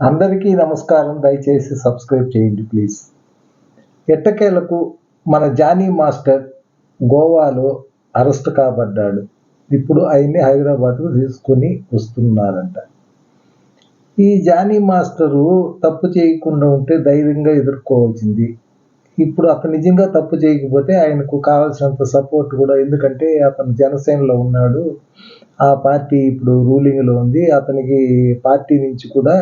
అందరికీ నమస్కారం. దయచేసి సబ్స్క్రైబ్ చేయండి ప్లీజ్. ఎట్టకేలకు మన జానీ మాస్టర్ గోవాలో అరెస్ట్ కాబడ్డాడు. ఇప్పుడు ఆయన్ని హైదరాబాద్కు తీసుకొని వస్తున్నారంట. ఈ జానీ మాస్టరు తప్పు చేయకుండా ఉంటే ధైర్యంగా ఎదుర్కోవాల్సింది. ఇప్పుడు అతను నిజంగా తప్పు చేయకపోతే ఆయనకు కావాల్సినంత సపోర్ట్ కూడా ఎందుకంటే అతను జనసేనలో ఉన్నాడు. ఆ పార్టీ ఇప్పుడు రూలింగ్లో ఉంది. అతనికి పార్టీ నుంచి కూడా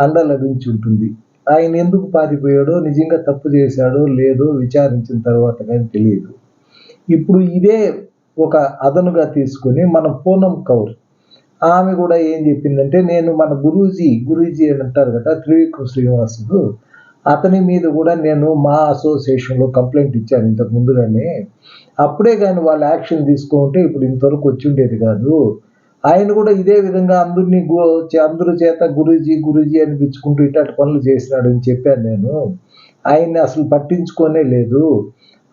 అండ లభించి ఉంటుంది ఆయన ఎందుకు పారిపోయాడో నిజంగా తప్పు చేశాడో లేదో విచారించిన తర్వాత కానీ తెలియదు. ఇప్పుడు ఇదే ఒక అదనుగా తీసుకొని మన పూనం కౌర్. ఆమె కూడా ఏం చెప్పిందంటే నేను మన గురూజీ గురూజీ అని అంటారు కదా త్రివిక్రమ శ్రీనివాసుడు అతని మీద కూడా నేను మా అసోసియేషన్లో కంప్లైంట్ ఇచ్చాను ఇంతకు ముందుగానే. అప్పుడే కానీ వాళ్ళు యాక్షన్ తీసుకుంటే ఇప్పుడు ఇంతవరకు వచ్చి ఉండేది కాదు. ఆయన కూడా ఇదే విధంగా అందరినీ గు అందరి చేత గురూజీ గురూజీ అనిపించుకుంటూ ఇట్లాంటి పనులు చేసినాడు అని చెప్పాను నేను. ఆయన్ని అసలు పట్టించుకోనే లేదు.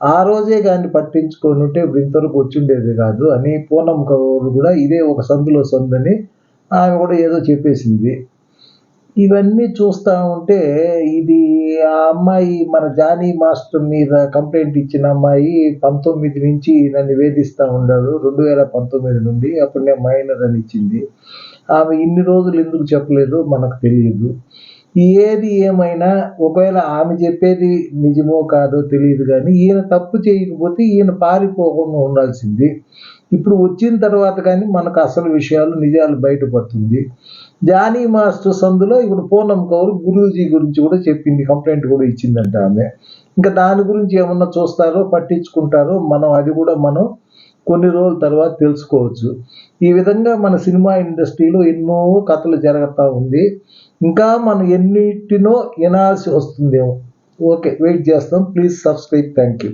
ఆ రోజే కానీ పట్టించుకొని ఉంటే ఇప్పుడు ఇంతవరకు వచ్చిండేది కాదు. అని పూనం కౌరు కూడా ఇదే ఒక సందులో సందని ఆమె కూడా ఏదో చెప్పేసింది. ఇవన్నీ చూస్తూ ఉంటే ఇది ఆ అమ్మాయి మన జానీ మాస్టర్ మీద కంప్లైంట్ ఇచ్చిన అమ్మాయి పంతొమ్మిది నుంచి నన్ను వేధిస్తూ ఉన్నాడు రెండు వేల పంతొమ్మిది నుండి అప్పుడు నేను మైనర్ అని ఇచ్చింది. ఆమె ఇన్ని రోజులు ఎందుకు చెప్పలేదు? మనకు తెలియదు. ఏది ఏమైనా ఒకవేళ ఆమె చెప్పేది నిజమో కాదో తెలియదు కానీ ఈయన తప్పు చేయకపోతే ఈయన పారిపోకుండా ఉండాల్సింది. ఇప్పుడు వచ్చిన తర్వాత కానీ మనకు అసలు విషయాలు నిజాలు బయటపడుతుంది. జానీ మాస్టర్ సందులో ఇప్పుడు పూనం కౌరు గురూజీ గురించి కూడా చెప్పింది కంప్లైంట్ కూడా ఇచ్చిందంట ఆమె. ఇంకా దాని గురించి ఏమన్నా చూస్తారో పట్టించుకుంటారో మనం అది కూడా మనం కొన్ని రోజుల తర్వాత తెలుసుకోవచ్చు. ఈ విధంగా మన సినిమా ఇండస్ట్రీలో ఎన్నో కథలు జరుగుతూ ఉంది. ఇంకా మనం ఎన్నిటినో వినాల్సి వస్తుందేమో. ఓకే వెయిట్ చేస్తాం. Please subscribe. Thank you